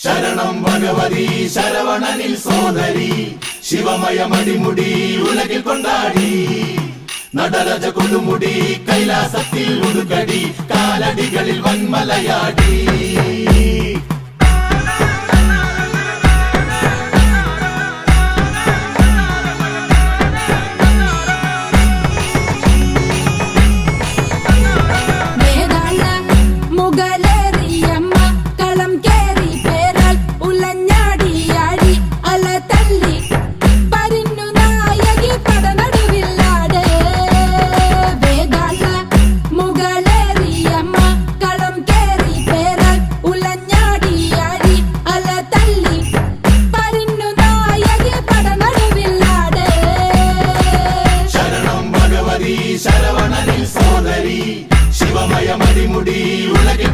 ശരണം ഭഗവതി ശരവണനിൽ സോദരി ശിവമയമടിമുടി ഉലകിൽ കൊണ്ടാടി. നടരജ കൊടുമുടി കൈലാസത്തിൽ ഉടുക്കടി കാലടികളിൽ വന്മലയാടി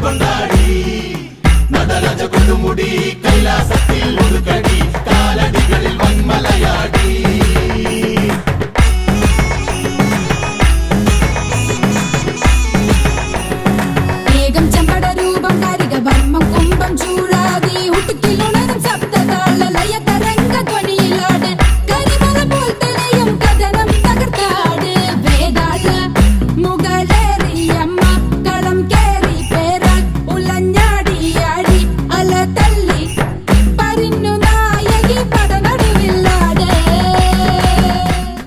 கொண்டாடி நடராஜ கொண்டு முடி.